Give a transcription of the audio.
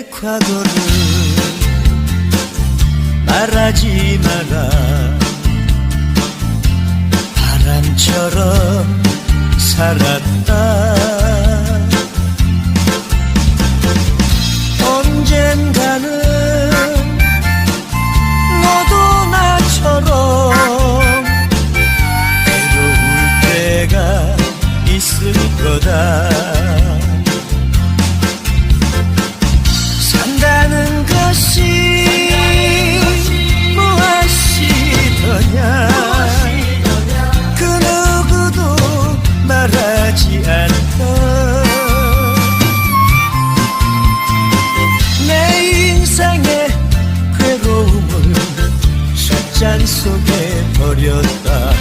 과거를 말하지 마라. 바람처럼 살았다. 언젠가는 너도 나처럼 외로울 때가 있을 거다 술잔 속에 버렸다